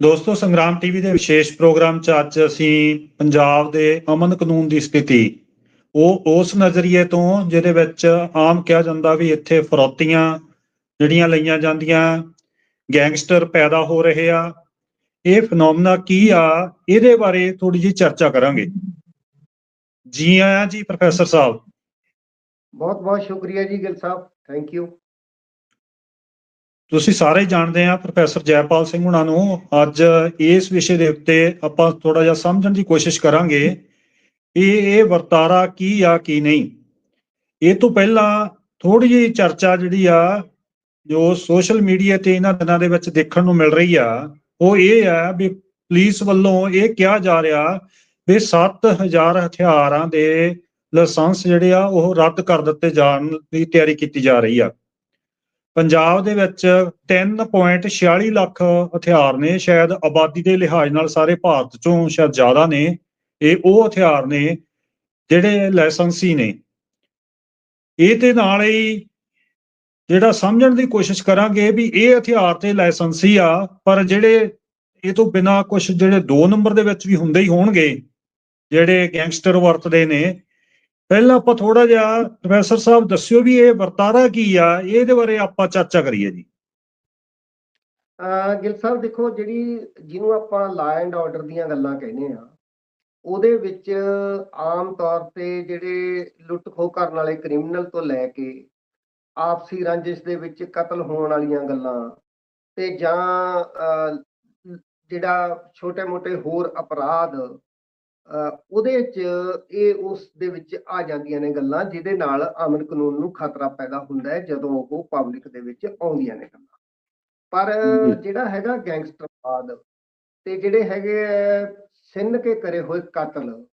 ਦੋਸਤੋ, ਸੰਗਰਾਮ ਟੀਵੀ ਦੇ ਵਿਸ਼ੇਸ਼ ਪ੍ਰੋਗਰਾਮ 'ਚ ਅੱਜ ਅਸੀਂ ਪੰਜਾਬ ਦੇ ਅਮਨ ਕਾਨੂੰਨ ਦੀ ਸਥਿਤੀ, ਉਹ ਉਸ ਨਜ਼ਰੀਏ ਤੋਂ ਜਿਹਦੇ ਵਿੱਚ ਆਮ ਕਿਹਾ ਜਾਂਦਾ ਵੀ ਇੱਥੇ ਫਰੌਤੀਆਂ ਜਿਹੜੀਆਂ ਲਈਆਂ ਜਾਂਦੀਆਂ, ਗੈਂਗਸਟਰ ਪੈਦਾ ਹੋ ਰਹੇ ਆ। ਇਹ ਫੀਨੋਮਨਾ ਕੀ ਆ, ਇਹਦੇ ਬਾਰੇ ਥੋੜੀ ਜੀ ਚਰਚਾ ਕਰਾਂਗੇ। ਜੀ ਆਇਆਂ ਜੀ, ਪ੍ਰੋਫੈਸਰ ਸਾਹਿਬ। ਬਹੁਤ ਬਹੁਤ ਸ਼ੁਕਰੀਆ ਜੀ ਗਿਲ ਸਾਹਿਬ, ਥੈਂਕ ਯੂ। ਤੁਸੀਂ ਸਾਰੇ ਜਾਣਦੇ ਆ ਪ੍ਰੋਫੈਸਰ ਜੈਪਾਲ ਸਿੰਘ ਹੁਣਾਂ ਨੂੰ। ਅੱਜ ਇਸ ਵਿਸ਼ੇ ਦੇ ਉੱਤੇ ਆਪਾਂ ਥੋੜਾ ਜਿਹਾ ਸਮਝਣ ਦੀ ਕੋਸ਼ਿਸ਼ ਕਰਾਂਗੇ ਵੀ ਇਹ ਵਰਤਾਰਾ ਕੀ ਆ, ਕੀ ਨਹੀਂ। ਇਹ ਤੋਂ ਪਹਿਲਾਂ ਥੋੜੀ ਜਿਹੀ ਚਰਚਾ ਜਿਹੜੀ ਆ, ਜੋ ਸੋਸ਼ਲ ਮੀਡੀਆ ਤੇ ਇਹਨਾਂ ਦਿਨਾਂ ਦੇ ਵਿੱਚ ਦੇਖਣ ਨੂੰ ਮਿਲ ਰਹੀ ਆ, ਉਹ ਇਹ ਆ ਵੀ ਪੁਲਿਸ ਵੱਲੋਂ ਇਹ ਕਿਹਾ ਜਾ ਰਿਹਾ ਵੀ 7000 ਹਥਿਆਰਾਂ ਦੇ ਲਾਇਸੈਂਸ ਜਿਹੜੇ ਆ, ਉਹ ਰੱਦ ਕਰ ਦਿੱਤੇ ਜਾਣ ਦੀ ਤਿਆਰੀ ਕੀਤੀ ਜਾ ਰਹੀ ਆ। ਪੰਜਾਬ ਦੇ ਵਿੱਚ 3.46 ਲੱਖ ਹਥਿਆਰ ਨੇ ਸ਼ਾਇਦ ਆਬਾਦੀ ਦੇ ਲਿਹਾਜ਼ ਨਾਲ ਸਾਰੇ ਭਾਰਤ ਚੋਂ ਸ਼ਾਇਦ ਜ਼ਿਆਦਾ ਨੇ, ਇਹ ਉਹ ਹਥਿਆਰ ਨੇ ਜਿਹੜੇ ਲਾਇਸੈਂਸੀ ਨੇ। ਇਹ ਤੇ ਨਾਲ ਹੀ ਜਿਹੜਾ ਸਮਝਣ ਦੀ ਕੋਸ਼ਿਸ਼ ਕਰਾਂਗੇ ਵੀ ਇਹ ਹਥਿਆਰ ਤੇ ਲਾਇਸੈਂਸੀ ਆ, ਪਰ ਜਿਹੜੇ ਇਹ ਤੋਂ ਬਿਨਾ ਕੁਝ ਜਿਹੜੇ 2 ਨੰਬਰ ਦੇ ਵਿੱਚ ਵੀ ਹੁੰਦੇ ਹੀ ਹੋਣਗੇ, ਜਿਹੜੇ ਗੈਂਗਸਟਰ ਵਰਤਦੇ ਨੇ ਪਹਿਲਾਂ ਆਪਾਂ ਥੋੜਾ ਜਿਹਾ ਪ੍ਰੋਫੈਸਰ ਸਾਹਿਬ ਦੱਸਿਓ ਵੀ ਇਹ ਵਰਤਾਰਾ ਕੀ ਆ, ਇਹਦੇ ਬਾਰੇ ਆਪਾਂ ਚਰਚਾ ਕਰੀਏ ਜੀ। ਗਿਲ ਸਾਹਿਬ, ਦੇਖੋ ਜਿਹੜੀ ਜਿਹਨੂੰ ਆਪਾਂ ਲਾ ਐਂਡ ਆਰਡਰ ਦੀਆਂ ਗੱਲਾਂ ਕਹਿੰਦੇ ਆ ਉਹਦੇ ਵਿੱਚ ਆਮ ਤੌਰ ਤੇ ਜਿਹੜੇ ਲੁੱਟ ਖੋਹ ਕਰਨ ਵਾਲੇ ਕ੍ਰਿਮੀਨਲ ਤੋਂ ਲੈ ਕੇ ਆਪਸੀ ਰੰਜਿਸ਼ ਦੇ ਵਿੱਚ ਕਤਲ ਹੋਣ ਵਾਲੀਆਂ ਗੱਲਾਂ ਤੇ ਜਾਂ ਜਿਹੜਾ ਛੋਟੇ-ਮੋਟੇ ਹੋਰ ਅਪਰਾਧ ਉਹਦੇ 'ਚ ਇਹ ਉਸ ਦੇ ਵਿੱਚ ਆ ਜਾਂਦੀਆਂ ਨੇ ਗੱਲਾਂ ਜਿਹਦੇ ਨਾਲ ਅਮਨ ਕਾਨੂੰਨ ਨੂੰ ਖਤਰਾ ਪੈਦਾ ਹੁੰਦਾ ਹੈ ਜਦੋਂ ਉਹ ਪਬਲਿਕ ਦੇ ਵਿੱਚ ਆਉਂਦੀਆਂ ਨੇ ਗੱਲਾਂ। ਪਰ। ਜਿਹੜਾ ਹੈਗਾ ਗੈਂਗਸਟਰਵਾਦ ਤੇ ਜਿਹੜੇ ਹੈਗੇ ਸਿੰਨ ਕੇ ਕਰੇ ਹੋਏ ਕਤਲ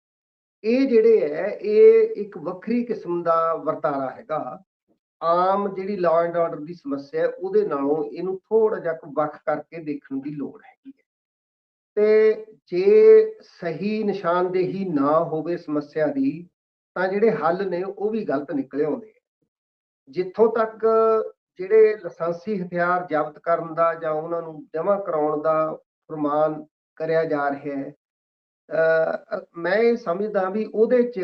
ਇਹ ਜਿਹੜੇ ਹੈ ਇਹ ਇੱਕ ਵੱਖਰੀ ਕਿਸਮ ਦਾ ਵਰਤਾਰਾ ਹੈਗਾ। ਆਮ ਜਿਹੜੀ ਲਾਅ ਐਂਡ ਆਰਡਰ ਦੀ ਸਮੱਸਿਆ ਹੈ ਉਹਦੇ ਨਾਲੋਂ ਇਹਨੂੰ ਥੋੜਾ ਜਿਹਾ ਵੱਖ ਕਰਕੇ ਦੇਖਣ ਦੀ ਲੋੜ ਹੈਗੀ ਹੈ ਤੇ ਜੇ ਸਹੀ ਨਿਸ਼ਾਨਦੇਹੀ ਨਾ ਹੋਵੇ ਸਮੱਸਿਆ ਦੀ, ਤਾਂ ਜਿਹੜੇ ਹੱਲ ਨੇ ਉਹ ਵੀ ਗਲਤ ਨਿਕਲੇ ਆਉਂਦੇ ਜਿੱਥੋਂ ਤੱਕ ਜਿਹੜੇ ਲਾਇਸੈਂਸੀ ਹਥਿਆਰ ਜ਼ਬਤ ਕਰਨ ਦਾ ਜਾਂ ਉਹਨਾਂ ਨੂੰ ਜਮ੍ਹਾਂ ਕਰਾਉਣ ਦਾ ਫਰਮਾਨ ਕਰਿਆ ਜਾ ਰਿਹਾ ਹੈ, ਅਹ ਮੈਂ ਇਹ ਸਮਝਦਾ ਵੀ ਉਹਦੇ 'ਚ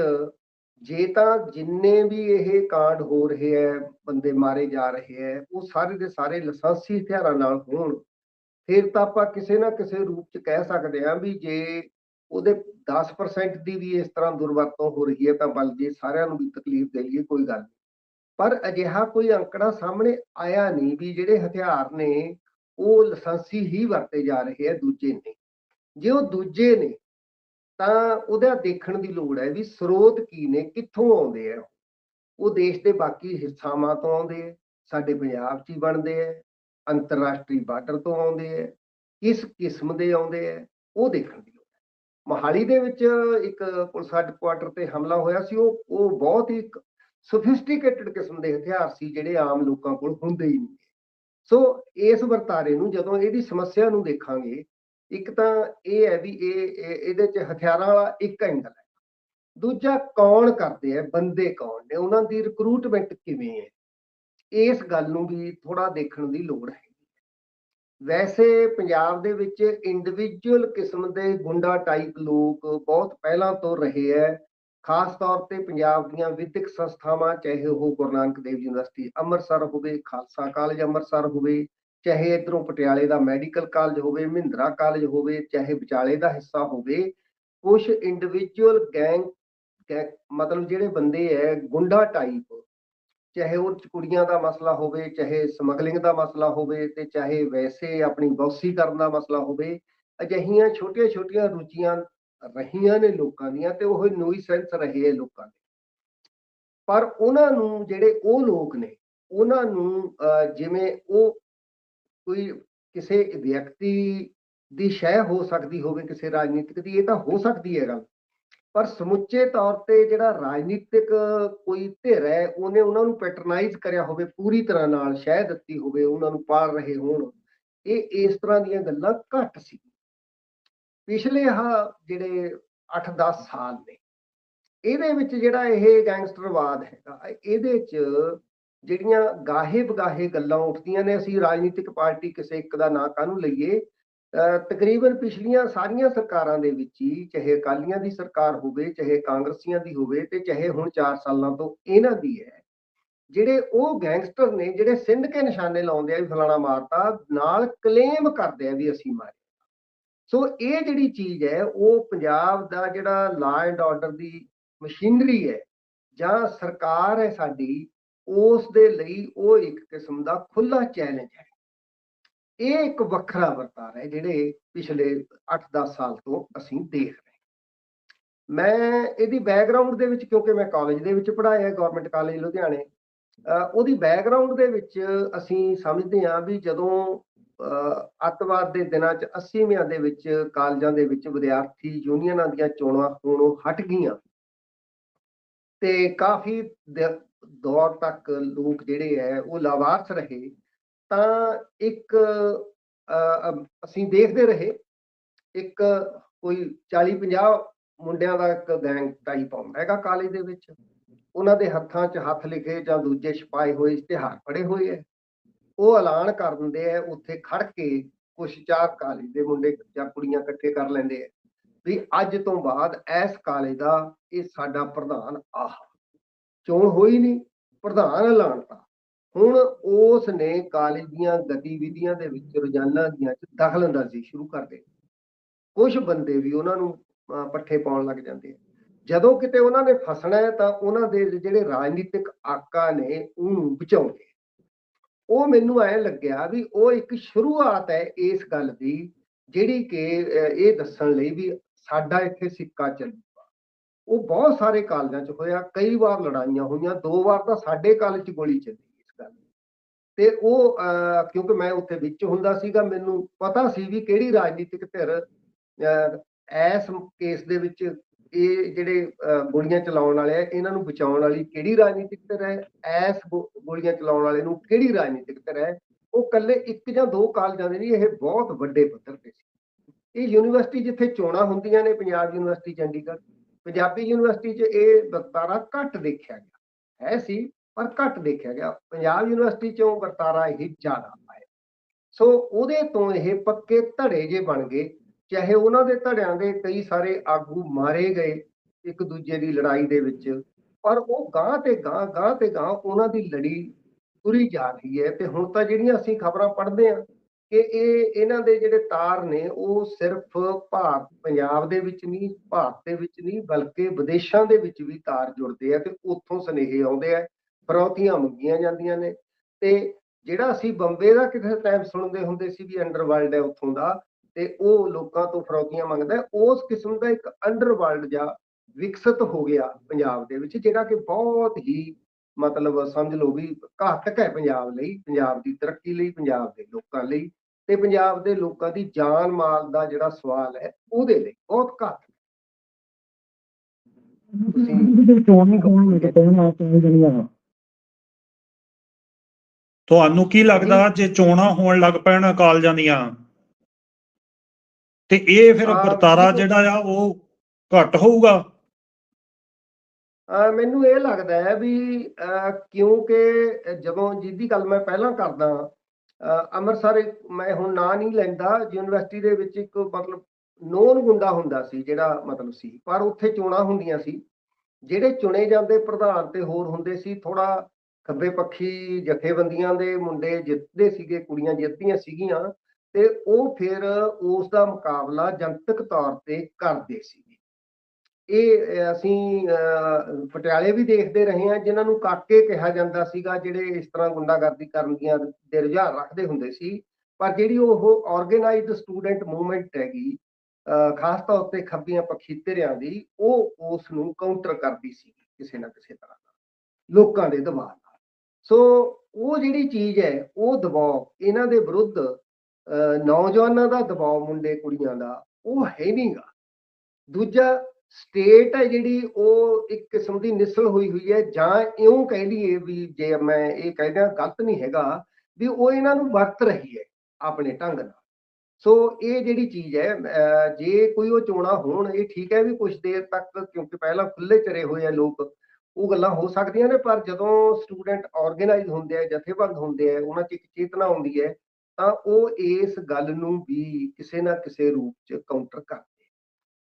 ਜੇ ਤਾਂ ਜਿੰਨੇ ਵੀ ਇਹ ਕਾਂਡ ਹੋ ਰਹੇ ਹੈ, ਬੰਦੇ ਮਾਰੇ ਜਾ ਰਹੇ ਹੈ, ਉਹ ਸਾਰੇ ਦੇ ਸਾਰੇ ਲਾਇਸੈਂਸੀ ਹਥਿਆਰਾਂ ਨਾਲ ਹੋਣ। ਫਿਰ ਤਾਂ ਆਪਾਂ ਕਿਸੇ ਨਾ ਕਿਸੇ ਰੂਪ 'ਚ ਕਹਿ ਸਕਦੇ ਹਾਂ ਵੀ ਜੇ ਉਹਦੇ 10% ਦੀ ਵੀ ਇਸ ਤਰ੍ਹਾਂ ਦੁਰਵਰਤੋਂ ਹੋ ਰਹੀ ਹੈ ਤਾਂ ਬਲਕਿ ਸਾਰਿਆਂ ਨੂੰ ਵੀ ਤਕਲੀਫ ਦੇ ਲਈਏ, ਕੋਈ ਗੱਲ ਨਹੀਂ। ਪਰ ਅਜਿਹਾ ਕੋਈ ਅੰਕੜਾ ਸਾਹਮਣੇ ਆਇਆ ਨਹੀਂ ਵੀ ਜਿਹੜੇ ਹਥਿਆਰ ਨੇ, ਉਹ ਲਾਇਸੈਂਸੀ ਹੀ ਵਰਤੇ ਜਾ ਰਹੇ ਹੈ ਦੂਜੇ ਨਹੀਂ ਜੇ ਉਹ ਦੂਜੇ ਨੇ, ਤਾਂ ਉਹਦਾ ਦੇਖਣ ਦੀ ਲੋੜ ਹੈ ਵੀ ਸਰੋਤ ਕੀ ਨੇ, ਕਿੱਥੋਂ ਆਉਂਦੇ ਆ ਉਹ ਦੇਸ਼ ਦੇ ਬਾਕੀ ਹਿੱਸਾਵਾਂ ਤੋਂ ਆਉਂਦੇ ਆ, ਸਾਡੇ ਪੰਜਾਬ 'ਚ ਹੀ ਬਣਦੇ ਆ ਅੰਤਰਰਾਸ਼ਟਰੀ ਬਾਰਡਰ ਤੋਂ ਆਉਂਦੇ ਆ ਕਿਸ ਕਿਸਮ ਦੇ ਆਉਂਦੇ ਆ ਉਹ ਦੇਖਣ ਦੀ ਲੋੜ ਹੈ। ਮੋਹਾਲੀ ਦੇ ਵਿੱਚ ਇੱਕ ਪੁਲਿਸ ਹੈਡਕੁਆਟਰ ਤੇ ਹਮਲਾ ਹੋਇਆ ਸੀ, ਉਹ ਉਹ ਬਹੁਤ ਹੀ ਸੋਫਿਸਟੀਕੇਟਡ ਕਿਸਮ ਦੇ ਹਥਿਆਰ ਸੀ, ਜਿਹੜੇ ਆਮ ਲੋਕਾਂ ਕੋਲ ਹੁੰਦੇ ਹੀ ਨਹੀਂ ਸੋ ਇਸ ਵਰਤਾਰੇ ਨੂੰ ਜਦੋਂ ਇਹਦੀ ਸਮੱਸਿਆ ਨੂੰ ਦੇਖਾਂਗੇ, ਇੱਕ ਤਾਂ ਇਹ ਹੈ ਵੀ ਇਹ, ਇਹ- ਇਹਦੇ ਚ ਹਥਿਆਰਾਂ ਵਾਲਾ ਇੱਕ ਐਂਗਲ ਹੈ। ਦੂਜਾ ਕੌਣ ਕਰਦੇ ਆ ਬੰਦੇ ਕੌਣ ਨੇ, ਉਹਨਾਂ ਦੀ ਰਿਕਰੂਟਮੈਂਟ ਕਿਵੇਂ ਹੈ? ਇਸ ਗੱਲ ਨੂੰ ਵੀ ਥੋੜਾ ਦੇਖਣ ਦੀ ਲੋੜ ਹੈ। ਵੈਸੇ ਪੰਜਾਬ ਦੇ ਵਿੱਚ ਇੰਡੀਵਿਜੂਅਲ ਕਿਸਮ ਦੇ ਗੁੰਡਾ ਟਾਈਪ ਲੋਕ ਬਹੁਤ ਪਹਿਲਾਂ ਤੋਂ ਰਹੇ ਹੈ। ਖਾਸ ਤੌਰ ਤੇ ਪੰਜਾਬ ਦੀਆਂ ਵਿਦਿਅਕ ਸੰਸਥਾਵਾਂ, ਚਾਹੇ ਉਹ ਗੁਰੂ ਨਾਨਕ ਦੇਵ ਯੂਨੀਵਰਸਿਟੀ ਅੰਮ੍ਰਿਤਸਰ ਹੋਵੇ, ਖਾਲਸਾ ਕਾਲਜ ਅੰਮ੍ਰਿਤਸਰ ਹੋਵੇ, ਚਾਹੇ ਇਧਰੋਂ ਪਟਿਆਲੇ ਦਾ ਮੈਡੀਕਲ ਕਾਲਜ ਹੋਵੇ, ਮਹਿੰਦਰਾ ਕਾਲਜ ਹੋਵੇ, ਚਾਹੇ ਵਿਚਾਲੇ ਦਾ ਹਿੱਸਾ ਹੋਵੇ ਕੁਝ ਇੰਡੀਵਿਜੂਅਲ ਗੈਂਗ ਮਤਲਬ ਜਿਹੜੇ ਬੰਦੇ ਐ ਗੁੰਡਾ ਟਾਈਪ ਚਾਹੇ ਉਹ ਕੁੜੀਆਂ ਦਾ ਮਸਲਾ ਹੋਵੇ ਚਾਹੇ ਸਮਗਲਿੰਗ ਦਾ ਮਸਲਾ ਹੋਵੇ ਤੇ ਚਾਹੇ ਵੈਸੇ ਆਪਣੀ ਗੌਸੀ ਕਰਨ ਦਾ ਮਸਲਾ ਹੋਵੇ ਅਜਿਹੀਆਂ ਛੋਟੀਆਂ-ਛੋਟੀਆਂ ਰੁਚੀਆਂ ਰਹੀਆਂ ਨੇ ਲੋਕਾਂ ਦੀਆਂ ਤੇ ਉਹ ਨੋਈ ਸੈਂਸ ਰਹੇ ਆ ਲੋਕਾਂ ਦੇ। ਪਰ ਉਹਨਾਂ ਨੂੰ ਜਿਹੜੇ ਉਹ ਲੋਕ ਨੇ ਉਹਨਾਂ ਨੂੰ ਅਹ, ਜਿਵੇਂ ਉਹ ਕੋਈ ਕਿਸੇ ਵਿਅਕਤੀ ਦੀ ਸ਼ੈ ਹੋ ਸਕਦੀ ਹੋਵੇ ਕਿਸੇ ਰਾਜਨੀਤਿਕ ਦੀ ਇਹ ਤਾਂ ਹੋ ਸਕਦੀ ਹੈ ਗੱਲ। ਪਰ ਸਮੁੱਚੇ ਤੌਰ ਤੇ ਜਿਹੜਾ ਰਾਜਨੀਤਿਕ ਕੋਈ ਧਿਰ ਹੈ, ਉਹਨੇ ਉਹਨਾਂ ਨੂੰ ਪੈਟਰਨਾਈਜ਼ ਕਰਿਆ ਹੋਵੇ ਪੂਰੀ ਤਰ੍ਹਾਂ ਨਾਲ, ਸ਼ਹਿ ਦਿੱਤੀ ਹੋਵੇ, ਉਹਨਾਂ ਨੂੰ ਪਾਲ ਰਹੇ ਹੋਣ। ਇਹ ਇਸ ਤਰ੍ਹਾਂ ਦੀਆਂ ਗੱਲਾਂ ਘੱਟ ਸੀ। ਪਿਛਲੇ ਆ ਜਿਹੜੇ 8-10 ਸਾਲ ਨੇ, ਇਹਦੇ ਵਿੱਚ ਜਿਹੜਾ ਇਹ ਗੈਂਗਸਟਰਵਾਦ ਹੈਗਾ, ਇਹਦੇ 'ਚ ਜਿਹੜੀਆਂ ਗਾਹੇ ਬਗਾਹੇ ਗੱਲਾਂ ਉੱਠਦੀਆਂ ਨੇ, ਅਸੀਂ ਰਾਜਨੀਤਿਕ ਪਾਰਟੀ ਕਿਸੇ ਇੱਕ ਦਾ ਨਾਂ ਕਾਹਨੂੰ ਲਈਏ ਤਕਰੀਬਨ ਪਿਛਲੀਆਂ ਸਾਰੀਆਂ ਸਰਕਾਰਾਂ ਦੇ ਵਿੱਚ ਹੀ, ਚਾਹੇ ਅਕਾਲੀਆਂ ਦੀ ਸਰਕਾਰ ਹੋਵੇ, ਚਾਹੇ ਕਾਂਗਰਸੀਆਂ ਦੀ ਹੋਵੇ ਤੇ ਚਾਹੇ ਹੁਣ 4 ਸਾਲਾਂ ਤੋਂ ਇਹਨਾਂ ਦੀ ਹੈ, ਜਿਹੜੇ ਉਹ ਗੈਂਗਸਟਰ ਨੇ, ਜਿਹੜੇ ਸਿੰਧ ਕੇ ਨਿਸ਼ਾਨੇ ਲਾਉਂਦੇ ਆ ਵੀ ਫਲਾਣਾ ਮਾਰਤਾ, ਨਾਲ ਕਲੇਮ ਕਰਦੇ ਆ ਵੀ ਅਸੀਂ ਮਾਰੇ। ਸੋ ਇਹ ਜਿਹੜੀ ਚੀਜ਼ ਹੈ, ਉਹ ਪੰਜਾਬ ਦਾ ਜਿਹੜਾ law and order the machinery ਹੈ, ਜਾਂ ਸਰਕਾਰ ਹੈ ਸਾਡੀ, ਉਸ ਦੇ ਲਈ ਉਹ ਇੱਕ ਕਿਸਮ ਦਾ ਖੁੱਲਾ ਚੈਲੰਜ ਹੈ। ਇਹ ਇੱਕ ਵੱਖਰਾ ਵਰਤਾਰਾ ਹੈ, ਜਿਹੜੇ ਪਿਛਲੇ 8-10 ਸਾਲ ਤੋਂ ਅਸੀਂ ਦੇਖ ਰਹੇ ਮੈਂ ਇਹਦੀ ਬੈਕਗ੍ਰਾਉਂਡ ਦੇ ਵਿੱਚ, ਕਿਉਂਕਿ ਮੈਂ ਕਾਲਜ ਦੇ ਵਿੱਚ ਪੜ੍ਹਾਇਆ ਗਵਰਨਮੈਂਟ ਕਾਲਜ ਲੁਧਿਆਣੇ ਅਹ ਉਹਦੀ ਬੈਕਗ੍ਰਾਉਂਡ ਦੇ ਵਿੱਚ ਅਸੀਂ ਸਮਝਦੇ ਹਾਂ ਵੀ ਜਦੋਂ ਅਹ ਅੱਤਵਾਦ ਦੇ ਦਿਨਾਂ 'ਚ 80ਵਿਆਂ ਦੇ ਵਿੱਚ, ਕਾਲਜਾਂ ਦੇ ਵਿੱਚ ਵਿਦਿਆਰਥੀ ਯੂਨੀਅਨਾਂ ਦੀਆਂ ਚੋਣਾਂ ਹੋਣੋਂ ਹਟ ਗਈਆਂ ਤੇ ਕਾਫੀ ਦੌਰ ਤੱਕ ਲੋਕ ਜਿਹੜੇ ਹੈ, ਉਹ ਲਾਵਾਰਸ ਰਹੇ। ਤਾਂ ਇੱਕ ਅਹ, ਅਸੀਂ ਦੇਖਦੇ ਰਹੇ ਇੱਕ ਕੋਈ 40 50 ਮੁੰਡਿਆਂ ਦਾ ਇੱਕ ਗੈਂਗ ਟਾਈਪ ਆਉਂਦਾ ਹੈਗਾ ਕਾਲਜ ਦੇ ਵਿੱਚ। ਉਹਨਾਂ ਦੇ ਹੱਥਾਂ 'ਚ ਹੱਥ ਲਿਖੇ ਜਾਂ ਦੂਜੇ ਛਪਾਏ ਹੋਏ ਇਸ਼ਤਿਹਾਰ ਪੜੇ ਹੋਏ ਹੈ ਉਹ ਐਲਾਨ ਕਰ ਦਿੰਦੇ ਆ ਉੱਥੇ ਖੜ ਕੇ ਕੁਛ ਚਾਰ ਕਾਲਜ ਦੇ ਮੁੰਡੇ ਜਾਂ ਕੁੜੀਆਂ ਇਕੱਠੇ ਕਰ ਲੈਂਦੇ ਆ। ਵੀ ਅੱਜ ਤੋਂ ਬਾਅਦ ਇਸ ਕਾਲਜ ਦਾ ਇਹ ਸਾਡਾ ਪ੍ਰਧਾਨ ਆਹ। ਚੋਣ ਹੋਈ ਨਹੀਂ ਪ੍ਰਧਾਨ ਐਲਾਨਤਾ। ਹੁਣ ਉਸ ਨੇ ਕਾਲਜ ਦੀਆਂ ਗਤੀਵਿਧੀਆਂ ਦੇ ਵਿੱਚ ਰੋਜ਼ਾਨਾ ਦੀਆਂ ਚ ਦਖਲ ਅੰਦਾਜ਼ੀ ਸ਼ੁਰੂ ਕਰ ਦੇ ਕੁਝ ਬੰਦੇ ਵੀ ਉਹਨਾਂ ਨੂੰ ਪੱਠੇ ਪਾਉਣ ਲੱਗ ਜਾਂਦੇ ਆ। ਜਦੋਂ ਕਿਤੇ ਉਹਨਾਂ ਨੇ ਫਸਣਾ ਹੈ ਤਾਂ ਉਹਨਾਂ ਦੇ ਜਿਹੜੇ ਰਾਜਨੀਤਿਕ ਆਕਾ ਨੇ ਉਹਨੂੰ ਬਚਾਉਂਦੇ ਉਹ ਮੈਨੂੰ ਐ ਲੱਗਿਆ ਵੀ ਉਹ ਇੱਕ ਸ਼ੁਰੂਆਤ ਹੈ ਇਸ ਗੱਲ ਦੀ, ਜਿਹੜੀ ਕਿ ਇਹ ਦੱਸਣ ਲਈ ਵੀ ਸਾਡਾ ਇੱਥੇ ਸਿੱਕਾ ਚੱਲੂਗਾ। ਉਹ ਬਹੁਤ ਸਾਰੇ ਕਾਲਜਾਂ 'ਚ ਹੋਇਆ, ਕਈ ਵਾਰ ਲੜਾਈਆਂ ਹੋਈਆਂ, ਦੋ ਵਾਰ ਤਾਂ ਸਾਡੇ ਕਾਲਜ 'ਚ ਗੋਲੀ ਚੱਲੀ। ਤੇ ਉਹ ਕਿਉਂਕਿ ਮੈਂ ਉੱਥੇ ਵਿੱਚ ਹੁੰਦਾ ਸੀਗਾ ਮੈਨੂੰ ਪਤਾ ਸੀ ਵੀ ਕਿਹੜੀ ਰਾਜਨੀਤਿਕ ਧਿਰ ਅਹ, ਇਸ ਕੇਸ ਦੇ ਵਿੱਚ ਇਹ ਜਿਹੜੇ ਗੋਲੀਆਂ ਚਲਾਉਣ ਵਾਲੇ ਆ ਇਹਨਾਂ ਨੂੰ ਬਚਾਉਣ ਵਾਲੀ ਕਿਹੜੀ ਰਾਜਨੀਤਿਕ ਧਿਰ ਹੈ? ਇਸ ਗੋ- ਗੋਲੀਆਂ ਚਲਾਉਣ ਵਾਲੇ ਨੂੰ ਕਿਹੜੀ ਰਾਜਨੀਤਿਕ ਧਿਰ ਹੈ? ਉਹ ਕੱਲੇ ਇੱਕ ਜਾਂ ਦੋ ਕਾਲਜਾਂ ਦੇ ਨਹੀਂ ਇਹ ਬਹੁਤ ਵੱਡੇ ਪੱਧਰ ਤੇ ਸੀ। ਇਹ ਯੂਨੀਵਰਸਿਟੀ ਜਿੱਥੇ ਚੋਣਾਂ ਹੁੰਦੀਆਂ ਨੇ ਪੰਜਾਬ ਯੂਨੀਵਰਸਿਟੀ ਚੰਡੀਗੜ੍ਹ ਪੰਜਾਬੀ ਯੂਨੀਵਰਸਿਟੀ 'ਚ ਇਹ ਵਰਤਾਰਾ ਘੱਟ ਦੇਖਿਆ ਗਿਆ। ਹੈ ਸੀ ਪਰ ਘੱਟ ਦੇਖਿਆ ਗਿਆ। ਪੰਜਾਬ ਯੂਨੀਵਰਸਿਟੀ 'ਚੋਂ ਵਰਤਾਰਾ ਇਹ ਜ਼ਿਆਦਾ ਆਇਆ। ਸੋ ਉਹਦੇ ਤੋਂ ਇਹ ਪੱਕੇ ਧੜੇ ਜੇ ਬਣ ਗਏ, ਚਾਹੇ ਉਹਨਾਂ ਦੇ ਧੜਿਆਂ ਦੇ ਕਈ ਸਾਰੇ ਆਗੂ ਮਾਰੇ ਗਏ ਇੱਕ ਦੂਜੇ ਦੀ ਲੜਾਈ ਦੇ ਵਿੱਚ, ਪਰ ਉਹ ਗਾਂ ਤੇ ਗਾਂ ਗਾਂ ਤੇ ਗਾਂ ਉਹਨਾਂ ਦੀ ਲੜੀ ਤੁਰੀ ਜਾ ਰਹੀ ਹੈ ਤੇ ਹੁਣ ਤਾਂ ਜਿਹੜੀਆਂ ਅਸੀਂ ਖਬਰਾਂ ਪੜ੍ਹਦੇ ਹਾਂ ਕਿ ਇਹ ਇਹਨਾਂ ਦੇ ਜਿਹੜੇ ਤਾਰ ਨੇ, ਉਹ ਸਿਰਫ ਭਾਰਤ, ਪੰਜਾਬ ਦੇ ਵਿੱਚ ਨਹੀਂ, ਭਾਰਤ ਦੇ ਵਿੱਚ ਨਹੀਂ, ਬਲਕਿ ਵਿਦੇਸ਼ਾਂ ਦੇ ਵਿੱਚ ਵੀ ਤਾਰ ਜੁੜਦੇ ਆ ਤੇ ਉੱਥੋਂ ਸੁਨੇਹੇ ਆਉਂਦੇ ਆ। ਫਰੌਤੀਆਂ ਮੰਗੀਆਂ ਜਾਂਦੀਆਂ ਨੇ। ਤੇ ਜਿਹੜਾ ਅਸੀਂ ਬੰਬੇ ਦਾ ਕਿਸੇ ਟਾਈਮ ਸੁਣਦੇ ਹੁੰਦੇ ਸੀ ਵੀ ਅੰਡਰਵਰਲਡ ਹੈ ਉੱਥੋਂ ਦਾ, ਤੇ ਉਹ ਲੋਕਾਂ ਤੋਂ ਫਰੌਤੀਆਂ ਮੰਗਦਾ ਉਸ ਕਿਸਮ ਦਾ ਇੱਕ ਅੰਡਰਵਰਲਡ ਜਾਂ ਵਿਕਸਿਤ ਹੋ ਗਿਆ ਪੰਜਾਬ ਦੇ ਵਿੱਚ, ਜਿਹੜਾ ਕਿ ਬਹੁਤ ਹੀ ਮਤਲਬ ਸਮਝ ਲਓ ਵੀ ਘਾਤਕ ਹੈ ਪੰਜਾਬ ਲਈ, ਪੰਜਾਬ ਦੀ ਤਰੱਕੀ ਲਈ, ਪੰਜਾਬ ਦੇ ਲੋਕਾਂ ਲਈ। ਤੇ ਪੰਜਾਬ ਦੇ ਲੋਕਾਂ ਦੀ ਜਾਨ ਮਾਲ ਦਾ ਜਿਹੜਾ ਸਵਾਲ ਹੈ, ਉਹਦੇ ਲਈ ਬਹੁਤ ਘਾਤਕ ਤੁਸੀਂ- ਚੋਣ ਹੋਣ ਲੱਗ ਪੈਣ ਆ? ਤੁਹਾਨੂੰ ਕੀ ਲੱਗਦਾ ਜੇ ਚੋਣਾਂ ਹੋਣ ਲੱਗ ਪੈਣ ਕਾਲਜਾਂ ਦੀਆਂ? ਤੇ ਇਹ ਫਿਰ ਵਰਤਾਰਾ। ਜਿਹੜਾ ਆ ਉਹ ਘੱਟ ਹੋਊਗਾ? ਮੈਨੂੰ ਇਹ ਲੱਗਦਾ ਹੈ ਵੀ ਕਿਉਂਕਿ ਜਦੋਂ ਜਿਹਦੀ ਗੱਲ ਮੈਂ ਪਹਿਲਾਂ ਕਰਦਾ ਅੰਮ੍ਰਿਤਸਰ ਮੈਂ ਹੁਣ ਨਾਂ ਨਹੀਂ ਲੈਂਦਾ ਯੂਨੀਵਰਸਿਟੀ ਦੇ ਵਿੱਚ ਇੱਕ ਮਤਲਬ ਨੋਨ ਗੁੰਡਾ ਹੁੰਦਾ ਸੀ ਜਿਹੜਾ ਮਤਲਬ ਸੀ ਪਰ ਉੱਥੇ ਚੋਣਾਂ ਹੁੰਦੀਆਂ ਸੀ। ਜਿਹੜੇ ਚੁਣੇ ਜਾਂਦੇ ਪ੍ਰਧਾਨ ਤੇ ਹੋਰ ਹੁੰਦੇ ਸੀ ਥੋੜਾ ਖੱਬੇ ਪੱਖੀ ਜਥੇਬੰਦੀਆਂ ਦੇ ਮੁੰਡੇ ਜਿੱਤਦੇ ਸੀਗੇ ਕੁੜੀਆਂ ਜਿੱਤਦੀਆਂ ਸੀਗੀਆਂ ਤੇ ਉਹ ਫਿਰ ਉਸ ਦਾ ਮੁਕਾਬਲਾ ਜਨਤਕ ਤੌਰ ਤੇ ਕਰਦੇ ਸੀਗੇ। ਇਹ ਅਸੀਂ ਅਹ, ਪਟਿਆਲੇ ਵੀ ਦੇਖਦੇ ਰਹੇ ਹਾਂ ਜਿਨ੍ਹਾਂ ਨੂੰ ਕਾਕੇ ਕਿਹਾ ਜਾਂਦਾ ਸੀਗਾ ਜਿਹੜੇ ਇਸ ਤਰ੍ਹਾਂ ਗੁੰਡਾਗਰਦੀ ਕਰਨ ਦੀਆਂ ਦੇ ਰੁਝਾਨ ਰੱਖਦੇ ਹੁੰਦੇ ਸੀ। ਪਰ ਜਿਹੜੀ ਉਹ ਆਰਗੇਨਾਈਜ਼ਡ ਸਟੂਡੈਂਟ ਮੂਵਮੈਂਟ ਹੈਗੀ ਅਹ, ਖਾਸ ਤੌਰ ਤੇ ਖੱਬੀਆਂ ਪੱਖੀ ਧਿਰਿਆਂ ਦੀ ਉਹ ਉਸ ਨੂੰ ਕਾਊਂਟਰ ਕਰਦੀ ਸੀ ਕਿਸੇ ਨਾ ਕਿਸੇ ਤਰ੍ਹਾਂ ਨਾਲ ਲੋਕਾਂ ਦੇ ਦਬਾਅ ਸੋ ਉਹ ਜਿਹੜੀ ਚੀਜ਼ ਹੈ ਉਹ ਦਬਾਅ ਇਹਨਾਂ ਦੇ ਵਿਰੁੱਧ ਅਹ, ਨੌਜਵਾਨਾਂ ਦਾ ਦਬਾਅ ਮੁੰਡੇ ਕੁੜੀਆਂ ਦਾ ਉਹ ਹੈ ਨਹੀਂਗਾ ਦੂਜਾ ਸਟੇਟ ਹੈ ਜਿਹੜੀ ਉਹ ਇੱਕ ਕਿਸਮ ਦੀ ਨਿਸਲ ਹੋਈ ਹੋਈ ਹੈ ਜਾਂ ਇਉਂ ਕਹਿ ਲਈਏ ਵੀ ਜੇ ਮੈਂ ਇਹ ਕਹਿ ਗਲਤ ਨਹੀਂ ਹੈਗਾ ਵੀ ਉਹ ਇਹਨਾਂ ਨੂੰ ਵਰਤ ਰਹੀ ਹੈ ਆਪਣੇ ਢੰਗ ਨਾਲ। ਸੋ ਇਹ ਜਿਹੜੀ ਚੀਜ਼ ਹੈ ਅਹ ਜੇ ਕੋਈ ਉਹ ਚੋਣਾਂ ਹੋਣ ਇਹ ਠੀਕ ਹੈ ਵੀ ਕੁਝ ਦੇਰ ਤੱਕ ਕਿਉਂਕਿ ਪਹਿਲਾਂ ਖੁੱਲੇ ਚਰੇ ਹੋਏ ਆ ਲੋਕ ਉਹ ਗੱਲਾਂ ਹੋ ਸਕਦੀਆਂ ਨੇ, ਪਰ ਜਦੋਂ ਸਟੂਡੈਂਟ ਆਰਗੇਨਾਈਜ਼ ਹੁੰਦੇ ਆ, ਜਥੇਬੰਦ ਹੁੰਦੇ ਆ, ਉਹਨਾਂ 'ਚ ਇੱਕ ਚੇਤਨਾ ਆਉਂਦੀ ਹੈ, ਤਾਂ ਉਹ ਇਸ ਗੱਲ ਨੂੰ ਵੀ ਕਿਸੇ ਨਾ ਕਿਸੇ ਰੂਪ 'ਚ ਕਾਊਂਟਰ ਕਰਦੇ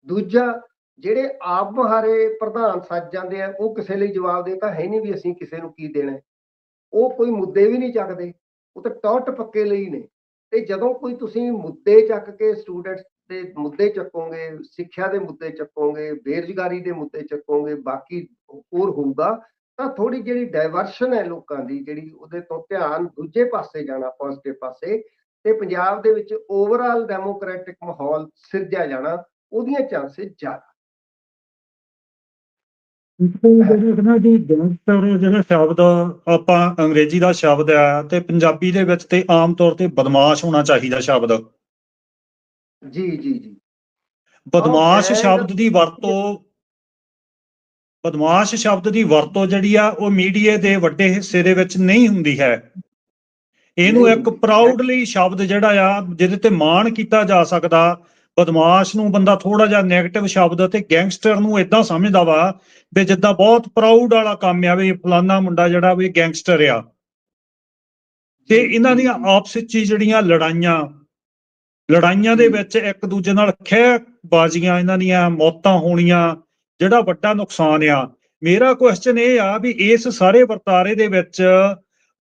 ਦੂਜਾ, ਜਿਹੜੇ ਆਪ ਮੁਹਾਰੇ ਪ੍ਰਧਾਨ ਸੱਜ ਜਾਂਦੇ ਆ, ਉਹ ਕਿਸੇ ਲਈ ਜਵਾਬ ਦੇ ਤਾਂ ਹੈ ਨਹੀਂ ਵੀ ਅਸੀਂ ਕਿਸੇ ਨੂੰ ਕੀ ਦੇਣਾ। ਉਹ ਕੋਈ ਮੁੱਦੇ ਵੀ ਨਹੀਂ ਚੱਕਦੇ, ਉਹ ਤਾਂ ਟੌਟ ਪੱਕੇ ਲਈ ਨੇ। ਤੇ ਜਦੋਂ ਕੋਈ ਤੁਸੀਂ ਮੁੱਦੇ ਚੱਕ ਕੇ ਸਟੂਡੈਂਟਸ ਦੇ ਮੁੱਦੇ ਚੱਕੋਗੇ, ਸਿੱਖਿਆ ਦੇ ਮੁੱਦੇ ਚੱਕੋਗੇ, ਬੇਰੁਜ਼ਗਾਰੀ ਦੇ ਮੁੱਦੇ ਚੱਕੋਗੇ, ਬਾਕੀ ਹੋਰ ਹੋਊਗਾ ਤਾਂ ਥੋੜੀ ਜਿਹੜੀ ਡਾਇਵਰਸ਼ਨ ਹੈ ਲੋਕਾਂ ਦੀ, ਜਿਹੜੀ ਉਹਦੇ ਤੋਂ ਧਿਆਨ ਦੂਜੇ ਪਾਸੇ ਜਾਣਾ ਪੋਜ਼ਿਟਿਵ ਪਾਸੇ, ਤੇ ਪੰਜਾਬ ਦੇ ਵਿੱਚ ਓਵਰਆਲ ਡੈਮੋਕ੍ਰੈਟਿਕ ਮਾਹੌਲ ਸਿਰਜਿਆ ਜਾਣਾ, ਉਹਦੀਆਂ ਚਾਂਸਸ ਜ਼ਿਆਦਾ। ਜਿਹੜੇ ਜੀ ਗੈਂਗਸਟਰ ਜਿਹੜਾ ਸ਼ਬਦ ਆਪਾਂ ਅੰਗਰੇਜ਼ੀ ਦਾ ਸ਼ਬਦ ਆ ਤੇ ਪੰਜਾਬੀ ਦੇ ਵਿੱਚ ਤੇ ਆਮ ਤੌਰ ਤੇ ਬਦਮਾਸ਼ ਹੋਣਾ ਚਾਹੀਦਾ ਸ਼ਬਦ। ਜੀ ਜੀ ਜੀ। ਬਦਮਾਸ਼ ਸ਼ਬਦ ਦੀ ਵਰਤੋਂ ਬਦਮਾਸ਼ ਸ਼ਬਦ ਦੀ ਵਰਤੋਂ ਜਿਹੜੀ ਆ ਉਹ ਮੀਡੀਆ ਦੇ ਵੱਡੇ ਹਿੱਸੇ ਦੇ ਵਿੱਚ ਨਹੀਂ ਹੁੰਦੀ ਹੈ। ਇਹਨੂੰ ਇੱਕ। ਪ੍ਰਾਊਡਲੀ ਸ਼ਬਦ ਜਿਹੜਾ ਆ ਜਿਹਦੇ ਤੇ ਮਾਣ ਕੀਤਾ ਜਾ ਸਕਦਾ ਬਦਮਾਸ਼ ਨੂੰ ਬੰਦਾ ਥੋੜਾ ਜਿਹਾ 네ਗੇਟਿਵ ਸ਼ਬਦ ਤੇ ਗੈਂਗਸਟਰ ਨੂੰ ਇਦਾਂ ਸਮਝਦਾ ਵਾ ਵੀ ਜਿੱਦਾਂ ਬਹੁਤ ਪ੍ਰਾਊਡ ਵਾਲਾ ਕੰਮ ਆ ਵੀ ਫਲਾਨਾ ਮੁੰਡਾ ਜਿਹੜਾ ਵੀ ਗੈਂਗਸਟਰ ਆ। ਤੇ ਇਹਨਾਂ ਦੀਆਂ ਆਪਸ ਵਿੱਚ ਜਿਹੜੀਆਂ ਲੜਾਈਆਂ ਲੜਾਈਆਂ ਦੇ ਵਿੱਚ ਇੱਕ ਦੂਜੇ ਨਾਲ ਖਹਿ ਬਾਜ਼ੀਆਂ ਇਹਨਾਂ ਦੀਆਂ ਮੌਤਾਂ ਹੋਣੀਆਂ, ਜਿਹੜਾ ਵੱਡਾ ਨੁਕਸਾਨ ਆ। ਮੇਰਾ ਕੁਐਸਚਨ ਇਹ ਆ ਵੀ ਇਸ ਸਾਰੇ ਵਰਤਾਰੇ ਦੇ ਵਿੱਚ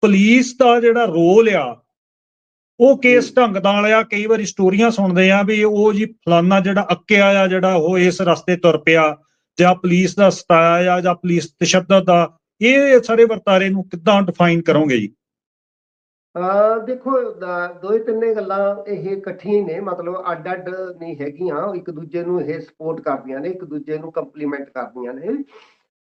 ਪੁਲਿਸ ਦਾ ਜਿਹੜਾ ਰੋਲ ਆ, ਉਹ ਕਿਸ ਢੰਗ ਨਾਲ ਆ ਕਈ ਵਾਰੀ ਸਟੋਰੀਆਂ ਸੁਣਦੇ ਆ ਵੀ ਉਹ ਜੀ ਫਲਾਨਾ ਜਿਹੜਾ ਅੱਕਿਆ ਆ, ਜਿਹੜਾ ਉਹ ਇਸ ਰਸਤੇ ਤੁਰ ਪਿਆ, ਜਾਂ ਪੁਲਿਸ ਦਾ ਸਤਾਇਆ ਆ, ਜਾਂ ਪੁਲਿਸ ਤਸ਼ੱਦਦ ਦਾ ਇਹ ਸਾਰੇ ਵਰਤਾਰੇ ਨੂੰ ਕਿੱਦਾਂ ਡਿਫਾਈਨ ਕਰੋਗੇ ਜੀ? ਦੇਖੋ, ਦ- ਦੋ ਹੀ ਤਿੰਨੇ ਗੱਲਾਂ ਇਹ ਇਕੱਠੀਆਂ ਹੀ ਨੇ, ਮਤਲਬ ਅੱਡ ਅੱਡ ਨਹੀਂ ਹੈਗੀਆਂ। ਇੱਕ ਦੂਜੇ ਨੂੰ ਇਹ ਸਪੋਰਟ ਕਰਦੀਆਂ ਨੇ, ਇੱਕ ਦੂਜੇ ਨੂੰ ਕੰਪਲੀਮੈਂਟ ਕਰਦੀਆਂ ਨੇ।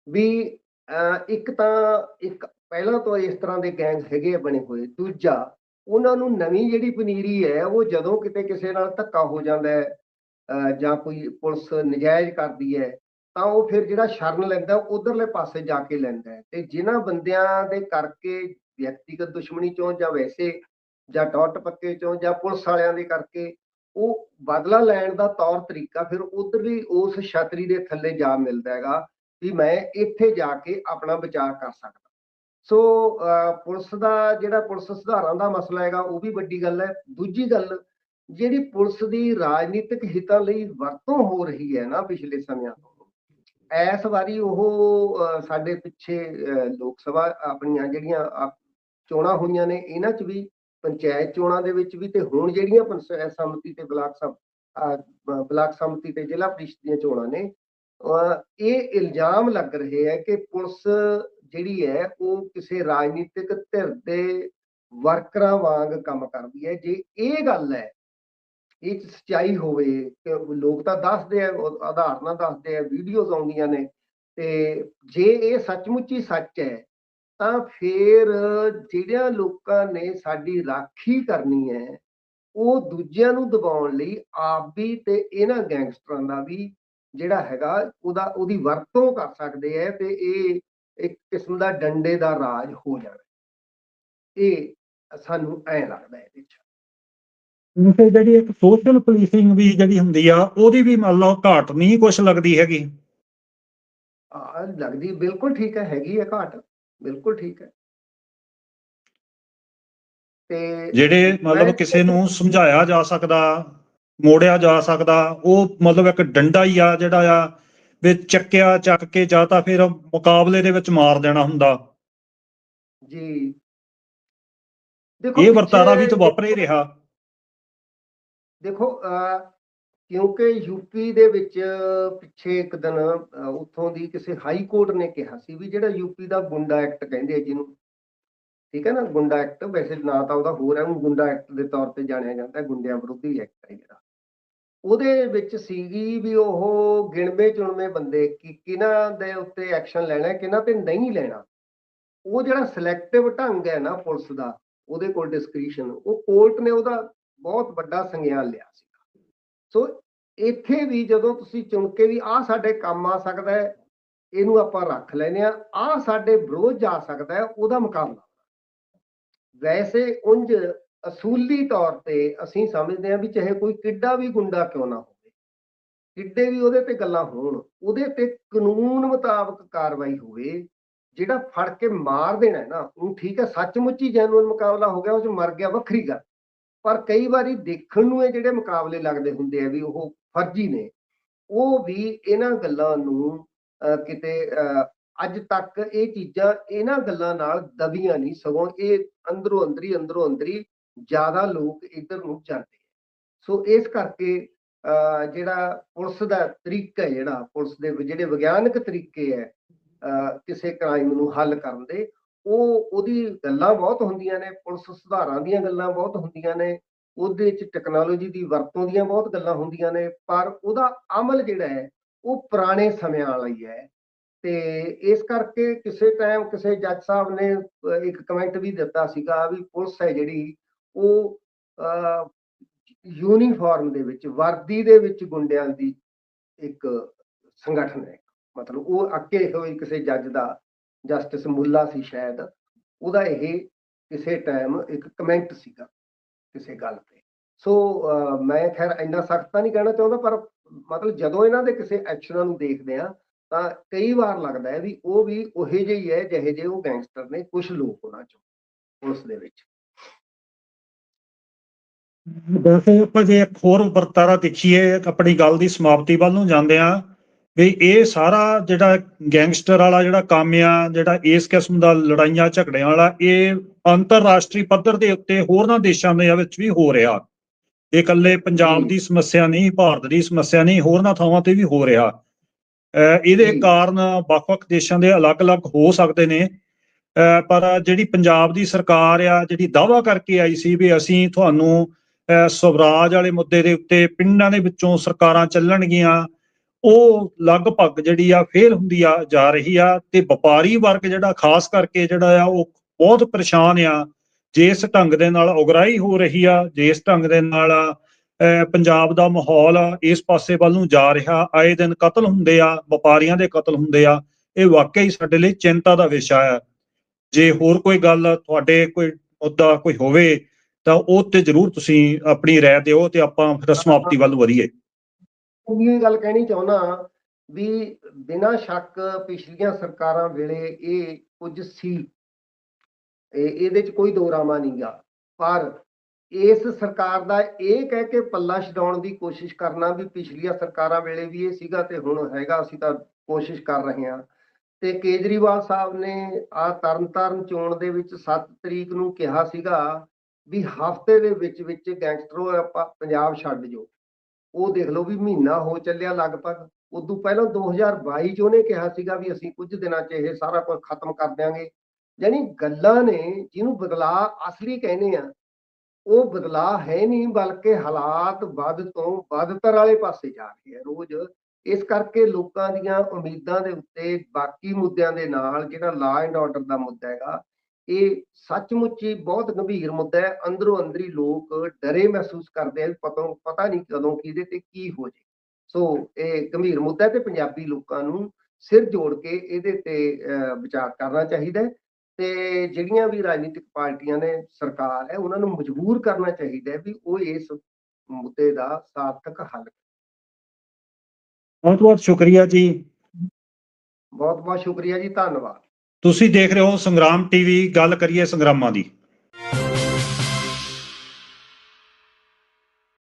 ਵੀ, ਅਹ ਇੱਕ ਤਾਂ, ਇੱਕ ਪਹਿਲਾਂ ਤੋਂ ਇਸ ਤਰ੍ਹਾਂ ਦੇ ਗੈਂਗ ਹੈਗੇ ਆ ਬਣੇ ਹੋਏ। ਦੂਜਾ, ਉਹਨਾਂ ਨੂੰ ਨਵੀਂ ਜਿਹੜੀ ਪਨੀਰੀ ਹੈ, ਉਹ ਜਦੋਂ ਕਿਤੇ ਕਿਸੇ ਨਾਲ ਧੱਕਾ ਹੋ ਜਾਂਦਾ ਹੈ, ਅਹ ਜਾਂ ਕੋਈ ਪੁਲਿਸ ਨਜਾਇਜ਼ ਕਰਦੀ ਹੈ, ਤਾਂ ਉਹ ਫਿਰ ਜਿਹੜਾ ਸ਼ਰਨ ਲੈਂਦਾ, ਉਧਰਲੇ ਪਾਸੇ ਜਾ ਕੇ ਲੈਂਦਾ ਹੈ। ਤੇ ਜਿਨ੍ਹਾਂ ਬੰਦਿਆਂ ਦੇ ਕਰਕੇ ਵਿਅਕਤੀਗਤ ਦੁਸ਼ਮਣੀ ਚੋਂ ਜਾਂ ਵੈਸੇ ਜਾਂ ਟੌਟ ਪੱਕੇ ਚੋਂ ਜਾਂ ਪੁਲਿਸ ਵਾਲਿਆਂ ਦੇ ਕਰਕੇ ਉਹ ਬਦਲਾ ਲੈਣ ਦਾ ਤੌਰ ਤਰੀਕਾ ਫਿਰ ਉਧਰ ਵੀ ਉਸ ਛਤਰੀ ਦੇ ਥੱਲੇ ਜਾ ਮਿਲਦਾ ਹੈਗਾ ਵੀ ਮੈਂ ਇੱਥੇ ਜਾ ਕੇ ਆਪਣਾ ਬਚਾਅ ਕਰ ਸਕਦਾ। ਸੋ ਪੁਲਿਸ ਦਾ ਜਿਹੜਾ ਪੁਲਿਸ ਸੁਧਾਰਾਂ ਦਾ ਮਸਲਾ ਹੈਗਾ ਉਹ ਵੀ ਵੱਡੀ ਗੱਲ ਹੈ। ਦੂਜੀ ਗੱਲ ਜਿਹੜੀ ਪੁਲਿਸ ਦੀ ਰਾਜਨੀਤਿਕ ਹਿੱਤਾਂ ਲਈ ਵਰਤੋਂ ਹੋ ਰਹੀ ਹੈ ਨਾ ਪਿਛਲੇ ਸਮਿਆਂ ਤੋਂ ਇਸ ਵਾਰੀ ਉਹ ਸਾਡੇ ਪਿੱਛੇ ਅਹ, ਲੋਕ ਸਭਾ ਆਪਣੀਆਂ ਜਿਹੜੀਆਂ ਚੋਣਾਂ ਹੋਈਆਂ ਨੇ, ਇਹਨਾਂ 'ਚ ਵੀ ਪੰਚਾਇਤ ਚੋਣਾਂ ਦੇ ਵਿੱਚ ਵੀ ਤੇ ਹੁਣ ਜਿਹੜੀਆਂ ਪੰਚਾਇਤ ਸਮਿਤੀ ਤੇ ਬਲਾਕ ਸਮ ਬਲਾਕ ਸਮਿਤੀ ਤੇ ਜ਼ਿਲ੍ਹਾ ਪ੍ਰੀਸ਼ਦ ਦੀਆਂ ਚੋਣਾਂ ਨੇ ਇਹ ਇਲਜ਼ਾਮ ਲੱਗ ਰਹੇ ਹੈ ਕਿ ਪੁਲਿਸ ਜਿਹੜੀ ਹੈ ਉਹ ਕਿਸੇ ਰਾਜਨੀਤਿਕ ਧਿਰ ਦੇ ਵਰਕਰਾਂ ਵਾਂਗ ਕੰਮ ਕਰਦੀ ਹੈ। ਜੇ ਇਹ ਗੱਲ ਹੈ, ਇਹ 'ਚ ਸੱਚਾਈ ਹੋਵੇ ਤੇ ਲੋਕ ਤਾਂ ਦੱਸਦੇ ਆ, ਉਹ ਆਧਾਰ ਨਾਲ ਦੱਸਦੇ ਆ, ਵੀਡੀਓਜ਼ ਆਉਂਦੀਆਂ ਨੇ ਤੇ ਜੇ ਇਹ ਸੱਚਮੁੱਚ ਹੀ ਸੱਚ ਹੈ ਤਾਂ ਫਿਰ ਜਿਹੜਿਆਂ ਲੋਕਾਂ ਨੇ ਸਾਡੀ ਰਾਖੀ ਕਰਨੀ ਹੈ ਉਹ ਦੂਜਿਆਂ ਨੂੰ ਦਬਾਉਣ ਲਈ ਆਪ ਵੀ ਤੇ ਇਹਨਾਂ ਗੈਂਗਸਟਰਾਂ ਦਾ ਵੀ ਜਿਹੜਾ ਹੈਗਾ ਉਹਦਾ ਉਹਦੀ ਵਰਤੋਂ ਕਰ ਸਕਦੇ ਹੈ ਤੇ ਇਹ ਇੱਕ ਕਿਸਮ ਦਾ ਡੰਡੇ ਦਾ ਰਾਜ ਹੋ ਜਾਣਾ। ਇਹ ਸਾਨੂੰ ਐ ਲੱਗਦਾ ਇਹਦੇ 'ਚ। ਤੇ ਜਿਹੜੀ ਇੱਕ ਸੋਸ਼ਲ ਪੁਲਿਸਿੰਗ ਵੀ ਜਿਹੜੀ ਹੁੰਦੀ ਆ ਉਹਦੀ ਵੀ ਮੰਨ ਲਓ ਘਾਟ ਨਹੀਂ ਕੁਝ ਲੱਗਦੀ ਹੈਗੀ। ਆ ਲੱਗਦੀ ਬਿਲਕੁਲ ਠੀਕ ਹੈ ਹੈਗੀ ਹੈ ਘਾਟ। ਬਿਲਕੁਲ ਠੀਕ ਹੈ। ਤੇ ਜਿਹੜੇ ਮਤਲਬ ਕਿਸੇ ਨੂੰ ਸਮਝਾਇਆ ਜਾ ਸਕਦਾ ਮੋੜਿਆ ਜਾ ਸਕਦਾ ਉਹ ਮਤਲਬ ਇੱਕ ਡੰਡਾ ਹੀ ਆ ਜਿਹੜਾ ਆ ਵੀ ਚੱਕਿਆ ਚੱਕ ਕੇ ਜਾਂ ਤਾਂ ਫਿਰ ਮੁਕਾਬਲੇ ਦੇ ਵਿੱਚ ਮਾਰ ਦੇਣਾ ਹੁੰਦਾ। ਜੀ। ਦੇਖੋ ਇਹ ਵਰਤਾਰਾ ਵੀ ਤਾਂ ਵਾਪਰ ਹੀ ਰਿਹਾ। ਦੇਖੋ ਕਿਉਂਕਿ ਯੂਪੀ ਦੇ ਵਿੱਚ ਪਿੱਛੇ ਇੱਕ ਦਿਨ ਉੱਥੋਂ ਦੀ ਕਿਸੇ ਹਾਈ ਕੋਰਟ ਨੇ ਕਿਹਾ ਸੀ ਵੀ ਜਿਹੜਾ ਯੂਪੀ ਦਾ ਗੁੰਡਾ ਐਕਟ ਕਹਿੰਦੇ ਆ ਜਿਹਨੂੰ ਠੀਕ ਹੈ ਨਾ ਗੁੰਡਾ ਐਕਟ ਵੈਸੇ ਨਾ ਤਾਂ ਉਹਦਾ ਹੋਰ ਹੈ ਉਹ ਗੁੰਡਾ ਐਕਟ ਦੇ ਤੌਰ ਤੇ ਜਾਣਿਆ ਜਾਂਦਾ ਗੁੰਡਿਆਂ ਵਿਰੋਧੀ ਐਕਟ ਹੈ ਜਿਹੜਾ। ਉਹਦੇ ਵਿੱਚ ਸੀਗੀ ਵੀ ਉਹ ਗਿਣਵੇਂ ਚੁਣਵੇਂ ਬੰਦੇ ਕਿ ਕਿਹਨਾਂ ਦੇ ਉੱਤੇ ਐਕਸ਼ਨ ਲੈਣਾ ਹੈ, ਕਿਹਨਾਂ ਤੇ ਨਹੀਂ ਲੈਣਾ। ਉਹ ਜਿਹੜਾ ਸਿਲੈਕਟਿਵ ਢੰਗ ਹੈ ਨਾ ਪੁਲਿਸ ਦਾ ਉਹਦੇ ਕੋਲ ਡਿਸਕ੍ਰਿਸ਼ਨ ਉਹ ਕੋਰਟ ਨੇ ਉਹਦਾ ਬਹੁਤ ਵੱਡਾ ਸੰਗਿਆਨ ਲਿਆ ਸੀ। ਸੋ ਇੱਥੇ ਵੀ ਜਦੋਂ ਤੁਸੀਂ ਚੁਣ ਕੇ ਵੀ ਆਹ ਸਾਡੇ ਕੰਮ ਆ ਸਕਦਾ ਹੈ, ਇਹਨੂੰ ਆਪਾਂ ਰੱਖ ਲੈਨੇ ਆ ਆਹ ਸਾਡੇ ਵਿਰੋਧ ਜਾ ਸਕਦਾ ਹੈ, ਉਹਦਾ ਮੁਕਾਬਲਾ। ਵੈਸੇ ਉਂਝ ਅਸੂਲੀ ਤੌਰ ਤੇ ਅਸੀਂ ਸਮਝਦੇ ਹਾਂ ਵੀ ਚਾਹੇ ਕੋਈ ਕਿੱਡਾ ਵੀ ਗੁੰਡਾ ਕਿਉਂ ਨਾ ਹੋਵੇ, ਕਿੱਡੇ ਵੀ ਉਹਦੇ ਤੇ ਗੱਲਾਂ ਹੋਣ, ਉਹਦੇ ਤੇ ਕਾਨੂੰਨ ਮੁਤਾਬਕ ਕਾਰਵਾਈ ਹੋਵੇ, ਜਿਹੜਾ ਫੜ ਕੇ ਮਾਰ ਦੇਣਾ ਹੈ ਨਾ, ਉਹ ਠੀਕ ਹੈ, ਸੱਚਮੁੱਚ ਹੀ ਜੈਨੂਅਲ ਮੁਕਾਬਲਾ ਹੋ ਗਿਆ, ਉਹ ਚ ਮਰ ਗਿਆ, ਵੱਖਰੀ ਗੱਲ। ਪਰ ਕਈ ਵਾਰੀ ਦੇਖਣ ਨੂੰ ਇਹ ਜਿਹੜੇ ਮੁਕਾਬਲੇ ਲੱਗਦੇ ਹੁੰਦੇ ਆ ਵੀ ਉਹ ਫਰਜ਼ੀ ਨੇ, ਉਹ ਵੀ ਇਹਨਾਂ ਗੱਲਾਂ ਨੂੰ ਕਿਤੇ ਅੱਜ ਤੱਕ ਇਹ ਚੀਜ਼ਾਂ ਇਹਨਾਂ ਗੱਲਾਂ ਨਾਲ ਦਬੀਆਂ ਨਹੀਂ, ਸਗੋਂ ਇਹ ਅੰਦਰੋਂ ਅੰਦਰੀ ਅੰਦਰੋਂ ਅੰਦਰੀ ਜ਼ਿਆਦਾ ਲੋਕ ਇੱਧਰ ਨੂੰ ਜਾਂਦੇ ਸੋ ਇਸ ਕਰਕੇ ਜਿਹੜਾ ਪੁਲਿਸ ਦਾ ਤਰੀਕਾ ਹੈ ਜਿਹੜਾ, ਪੁਲਿਸ ਦੇ ਜਿਹੜੇ ਵਿਗਿਆਨਕ ਤਰੀਕੇ ਹੈ ਕਿਸੇ ਕ੍ਰਾਈਮ ਨੂੰ ਹੱਲ ਕਰਨ ਦੇ ਉਹ ਉਹਦੀ ਗੱਲਾਂ ਬਹੁਤ ਹੁੰਦੀਆਂ ਨੇ, ਪੁਲਿਸ ਸੁਧਾਰਾਂ ਦੀਆਂ ਗੱਲਾਂ ਬਹੁਤ ਹੁੰਦੀਆਂ ਨੇ, ਉਹਦੇ ਵਿੱਚ ਟੈਕਨੋਲੋਜੀ ਦੀ ਵਰਤੋਂ ਦੀਆਂ ਬਹੁਤ ਗੱਲਾਂ ਹੁੰਦੀਆਂ ਨੇ, ਪਰ ਉਹਦਾ ਅਮਲ ਜਿਹੜਾ ਹੈ, ਉਹ ਪੁਰਾਣੇ ਸਮਿਆਂ ਵਾਲਾ ਹੀ ਹੈ। ਤੇ ਇਸ ਕਰਕੇ ਕਿਸੇ ਟਾਈਮ ਕਿਸੇ ਜੱਜ ਸਾਹਿਬ ਨੇ ਇੱਕ ਕਮੈਂਟ ਵੀ ਦਿੱਤਾ ਸੀਗਾ ਵੀ ਪੁਲਿਸ ਹੈ ਜਿਹੜੀ, ਉਹ ਯੂਨੀਫਾਰਮ ਦੇ ਵਿੱਚ, ਵਰਦੀ ਦੇ ਵਿੱਚ ਗੁੰਡਿਆਂ ਦੀ ਇੱਕ ਸੰਗਠਨ ਹੈ। ਮਤਲਬ ਉਹ ਅੱਕੇ ਹੋਏ ਕਿਸੇ ਜੱਜ ਦਾ ਜਸਟਿਸ ਮੁੱਲਾ ਸੀ ਸ਼ਾਇਦ, ਉਹਦਾ ਇਹ ਕਿਸੇ ਟਾਈਮ ਇੱਕ ਕਮੈਂਟ ਸੀਗਾ ਕਿਸੇ ਗੱਲ ਤੇ। ਸੋ ਮੈਂ ਖੈਰ ਇੰਨਾ ਸਖਤ ਤਾਂ ਨਹੀਂ ਕਹਿਣਾ ਚਾਹੁੰਦਾ, ਪਰ ਮਤਲਬ ਜਦੋਂ ਇਹਨਾਂ ਦੇ ਕਿਸੇ ਐਕਸ਼ਨਾਂ ਨੂੰ ਦੇਖਦੇ ਆ ਤਾਂ ਕਈ ਵਾਰ ਲੱਗਦਾ ਹੈ ਵੀ ਉਹ ਵੀ ਉਹੇ ਜਿਹੇ ਹੀ ਹੈ, ਜਿਹੇ ਜਿਹੇ ਉਹ ਗੈਂਗਸਟਰ ਨੇ ਕੁਝ ਲੋਕ ਉਹਨਾਂ ਚੋਂ ਉਸ ਦੇ ਵਿੱਚ। ਵੈਸੇ ਆਪਾਂ ਜੇ ਇੱਕ ਹੋਰ ਵਰਤਾਰਾ ਦੇਖੀਏ ਆਪਣੀ ਗੱਲ ਦੀ ਸਮਾਪਤੀ ਵੱਲ ਨੂੰ ਜਾਂਦੇ ਆ ਵੀ ਇਹ ਸਾਰਾ ਜਿਹੜਾ ਗੈਂਗਸਟਰ ਵਾਲਾ ਜਿਹੜਾ ਕੰਮ ਆ ਜਿਹੜਾ ਇਸ ਕਿਸਮ ਦਾ ਲੜਾਈਆਂ ਝਗੜਿਆਂ ਵਾਲਾ ਇਹ ਅੰਤਰਰਾਸ਼ਟਰੀ ਪੱਧਰ ਦੇ ਉੱਤੇ ਹੋਰਨਾਂ ਦੇਸ਼ਾਂ ਦੇ ਵਿੱਚ ਵੀ ਹੋ ਰਿਹਾ ਇਹ ਇਕੱਲੇ ਪੰਜਾਬ। ਦੀ ਸਮੱਸਿਆ ਨਹੀਂ ਭਾਰਤ ਦੀ ਸਮੱਸਿਆ ਨਹੀਂ ਹੋਰਨਾਂ ਥਾਵਾਂ ਤੇ ਵੀ ਹੋ ਰਿਹਾ ਇਹਦੇ। ਕਾਰਨ ਵੱਖ-ਵੱਖ ਦੇਸ਼ਾਂ ਦੇ ਅਲੱਗ-ਅਲੱਗ ਹੋ ਸਕਦੇ ਨੇ ਪਰ ਜਿਹੜੀ ਪੰਜਾਬ ਦੀ ਸਰਕਾਰ ਆ ਜਿਹੜੀ ਦਾਅਵਾ ਕਰਕੇ ਆਈ ਸੀ ਵੀ ਅਸੀਂ ਤੁਹਾਨੂੰ ਸਵਰਾਜ ਵਾਲੇ ਮੁੱਦੇ ਦੇ ਉੱਤੇ ਪਿੰਡਾਂ ਦੇ ਵਿੱਚੋਂ ਸਰਕਾਰਾਂ ਚੱਲਣਗੀਆਂ ਉਹ ਲਗਭਗ ਜਿਹੜੀ ਆ ਫੇਲ ਹੁੰਦੀ ਆ ਜਾ ਰਹੀ ਆ ਤੇ ਵਪਾਰੀ ਵਰਗ ਜਿਹੜਾ ਖਾਸ ਕਰਕੇ ਜਿਹੜਾ ਆ ਉਹ ਬਹੁਤ ਪਰੇਸ਼ਾਨ ਆ। ਜਿਸ ਢੰਗ ਦੇ ਨਾਲ ਉਗਰਾਹੀ ਹੋ ਰਹੀ ਆ ਜਿਸ ਢੰਗ ਦੇ ਨਾਲ ਪੰਜਾਬ ਦਾ ਮਾਹੌਲ ਆ, ਇਸ ਪਾਸੇ ਵੱਲ ਨੂੰ ਜਾ ਰਿਹਾ ਆਏ ਦਿਨ ਕਤਲ ਹੁੰਦੇ ਆ ਵਪਾਰੀਆਂ ਦੇ ਕਤਲ ਹੁੰਦੇ ਆ ਇਹ ਵਾਕਈ ਹੀ ਸਾਡੇ ਲਈ ਚਿੰਤਾ ਦਾ ਵਿਸ਼ਾ ਆ। ਜੇ ਹੋਰ ਕੋਈ ਗੱਲ ਤੁਹਾਡੇ ਕੋਈ ਮੁੱਦਾ ਕੋਈ ਹੋਵੇ ਤਾਂ ਉਹ ਤੇ ਜਰੂਰ ਤੁਸੀਂ ਆਪਣੀ ਰਾਏ ਦਿਓ ਤੇ ਆਪਾਂ ਫਿਰ ਸਮਾਪਤੀ ਵੱਲ ਵਧੀਏ। ਇਹ ਗੱਲ ਕਹਿਣੀ ਚਾਹੁੰਦਾ ਵੀ ਬਿਨਾਂ ਸ਼ੱਕ ਪਿਛਲੀਆਂ ਸਰਕਾਰਾਂ ਵੇਲੇ ਇਹ ਕੁਝ ਸੀ। ਇਹ, ਇਹਦੇ ਚ ਕੋਈ ਦੋਰਾਮਾ ਨਹੀਂਗਾ ਪਰ ਇਸ ਸਰਕਾਰ ਦਾ ਇਹ ਕਹਿ ਕੇ ਪੱਲਾ ਛਡਾਉਣ ਦੀ ਕੋਸ਼ਿਸ਼ ਕਰਨਾ ਵੀ ਪਿਛਲੀਆਂ ਸਰਕਾਰਾਂ ਵੇਲੇ ਵੀ ਇਹ ਸੀਗਾ ਤੇ ਹੁਣ ਹੈਗਾ, ਅਸੀਂ ਤਾਂ ਕੋਸ਼ਿਸ਼ ਕਰ ਰਹੇ ਹਾਂ। ਤੇ ਕੇਜਰੀਵਾਲ ਸਾਹਿਬ ਨੇ ਆ ਤਰਨਤਾਰਨ ਚੋਣ ਦੇ ਵਿੱਚ 7 ਤਰੀਕ ਨੂੰ ਕਿਹਾ ਸੀਗਾ ਵੀ ਹਫ਼ਤੇ ਦੇ ਵਿੱਚ ਵਿੱਚ ਗੈਂਗਸਟਰੋ ਆਪਾਂ, ਪੰਜਾਬ ਛੱਡ ਜੋ ਉਹ ਦੇਖ ਲਓ ਵੀ ਮਹੀਨਾ ਹੋ ਚੱਲਿਆ ਲਗਭਗ। ਉਦੋਂ ਪਹਿਲਾਂ 2022 ਚ ਉਹਨੇ ਕਿਹਾ ਸੀਗਾ ਵੀ ਅਸੀਂ ਕੁਝ ਦਿਨਾਂ ਚ ਇਹ ਸਾਰਾ ਕੁਝ ਖਤਮ ਕਰ ਦਿਆਂਗੇ। ਯਾਨੀ ਗੱਲਾਂ ਨੇ ਜਿਹਨੂੰ ਬਦਲਾਅ ਅਸਲੀ ਕਹਿੰਦੇ ਆ, ਉਹ ਬਦਲਾਅ ਹੈ ਨਹੀਂ ਬਲਕਿ ਹਾਲਾਤ ਵੱਧ ਤੋਂ ਵੱਧਤਰ ਵਾਲੇ ਪਾਸੇ ਜਾ ਰਹੇ ਆ ਰੋਜ਼। ਇਸ ਕਰਕੇ ਲੋਕਾਂ ਦੀਆਂ ਉਮੀਦਾਂ ਦੇ ਉੱਤੇ ਬਾਕੀ ਮੁੱਦਿਆਂ ਦੇ ਨਾਲ ਜਿਹੜਾ ਲਾ ਐਂਡ ਆਰਡਰ ਦਾ ਮੁੱਦਾ ਹੈਗਾ ਇਹ ਸੱਚਮੁੱਚ ਹੀ ਬਹੁਤ ਗੰਭੀਰ ਮੁੱਦਾ ਹੈ। ਅੰਦਰੋਂ ਅੰਦਰੀ ਲੋਕ ਡਰੇ ਮਹਿਸੂਸ ਕਰਦੇ ਆ ਵੀ ਪਤਾ ਪਤਾ ਨਹੀਂ ਕਦੋਂ ਕਿਹਦੇ ਤੇ ਕੀ ਹੋ ਜੇ। ਸੋ ਇਹ ਗੰਭੀਰ ਮੁੱਦਾ ਹੈ ਤੇ ਪੰਜਾਬੀ ਲੋਕਾਂ ਨੂੰ ਸਿਰ ਜੋੜ ਕੇ ਇਹਦੇ ਤੇ ਵਿਚਾਰ ਕਰਨਾ ਚਾਹੀਦਾ ਹੈ। ਤੇ ਜਿਹੜੀਆਂ ਵੀ ਰਾਜਨੀਤਿਕ ਪਾਰਟੀਆਂ ਨੇ ਸਰਕਾਰ ਹੈ ਉਹਨਾਂ ਨੂੰ ਮਜਬੂਰ ਕਰਨਾ ਚਾਹੀਦਾ ਹੈ ਵੀ ਉਹ ਇਸ ਮੁੱਦੇ ਦਾ ਸਾਰਥਕ ਹੱਲ ਬਹੁਤ ਬਹੁਤ ਸ਼ੁਕਰੀਆ ਜੀ। ਬਹੁਤ ਬਹੁਤ ਸ਼ੁਕਰੀਆ ਜੀ। ਧੰਨਵਾਦ। ਤੁਸੀਂ ਦੇਖ ਰਹੇ ਹੋ ਸੰਗਰਾਮ ਟੀਵੀ ਗੱਲ ਕਰੀਏ ਸੰਗਰਾਮਾਂ ਦੀ।